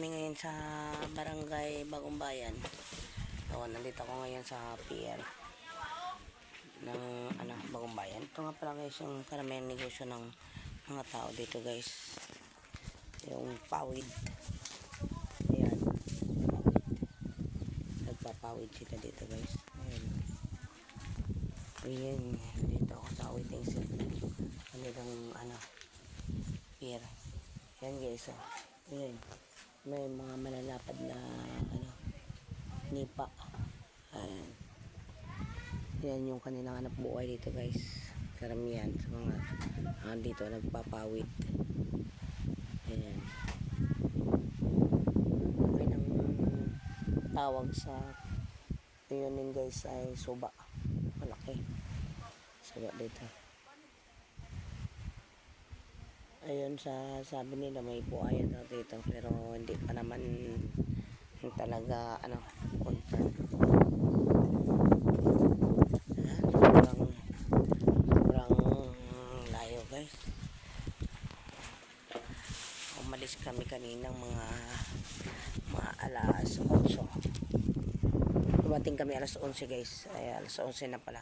kami ngayon sa barangay Bagong Bayan. So, nandito ako ngayon sa pier ng ano, Bagong Bayan. Ito nga pala guys yung karamihang negosyo ng mga tao dito guys. Yung pawid. Ayan. Nagpapawid sila dito guys. Ayan. Ayan. Dito ako sa waiting set. Kanilang ano, pier. Ayan guys. Oh. Ayan. May mga malalapad na ano, nipa. Ayan. Yan yung kanilang anak buhay dito guys. Karamihan sa mga ah, dito nagpapawid. Ayan. May nang tawag sa yun guys ay suba. Malaki. Suba dito. Ayun sa sabi nila may buhaya daw dito pero hindi pa naman talaga ano confirm. Sobrang sobrang layo guys. Umalis kami kaninang mga mga alas 11. Dumating kami alas 11 guys. Ay alas 11 na pala.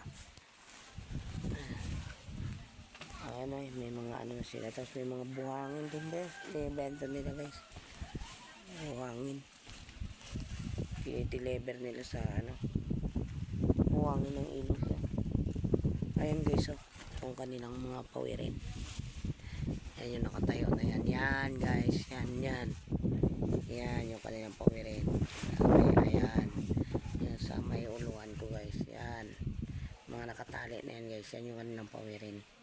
Ayan ay, may mga ano na sila. Tapos may mga buhangin din guys. Ibenta nila guys. Buhangin. I-deliver nila sa ano. Buhangin ng ilog. yan. Ayan guys oh. Itong kanilang mga pawirin. Yan yung nakatayo na yan. Yan guys. Yan yan. Yan yung kanilang pawirin. Ayan. Ayan. Yan sa may uluan ko guys. Yan. Mga nakatali na yan guys. Yan yung kanilang pawirin.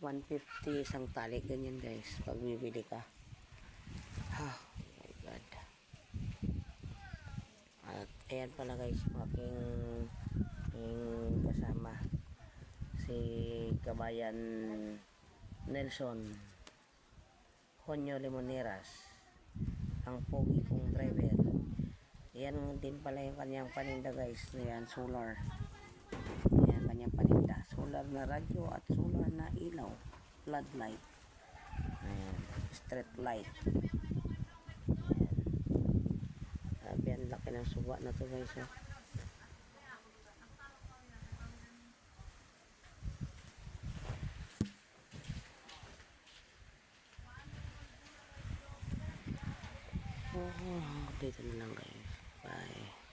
150 isang tali ganyan guys pag bibili ka. Oh my god. At ayan pala guys aking yung kasama. Si kabayan Nelson Honyo Limoneras ang pogi kong driver. Yan din pala yung kanyang paninda guys yan solar kanyang paninda. Solar na radyo at solar na ilaw. Floodlight. Ayan. Street light. Sabi, ang laki ng suwa na to guys. Oh. Oh, dito na lang guys. Bye.